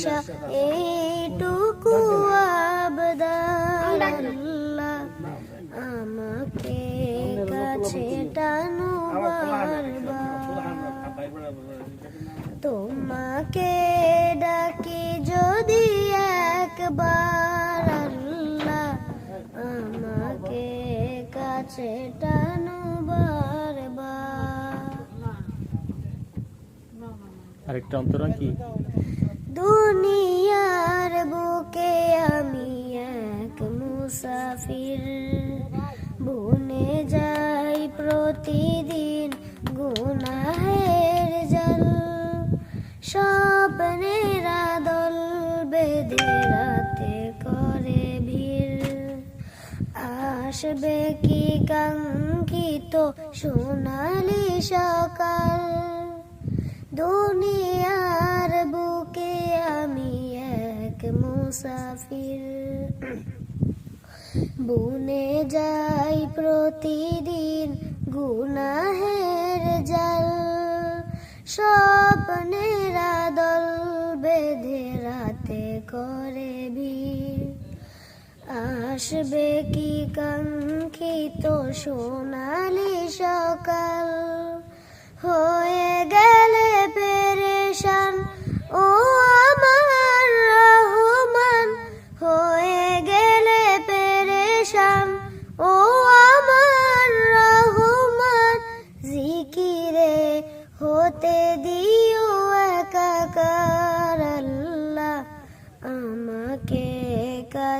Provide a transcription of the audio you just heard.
দিশা এইটুকু আবদার। আমাকে কাছে টানো তোমাকে ডাকি যদি একবার, আল্লাহ আমাকে কাছে টানো বারবার। আরেকটা অন্তরা কি দুনিয়ার বুকে আমি এক মুসাফির। বনে যাই প্রতিদিন গুনাহের জল। স্বপ্নের দল বেঁধে রাতে করে ভিড়। আসবে কি কাঙ্ক্ষিত সোনালি সকাল? মুসাফির। বুনে যাই প্রতিদিন গুনাহের জল, স্বপ্নের দল বেঁধে রাতে করে ভিড় আসবে কি কাঙ্ক্ষিত সোনালি সকাল? হয়ে গেলে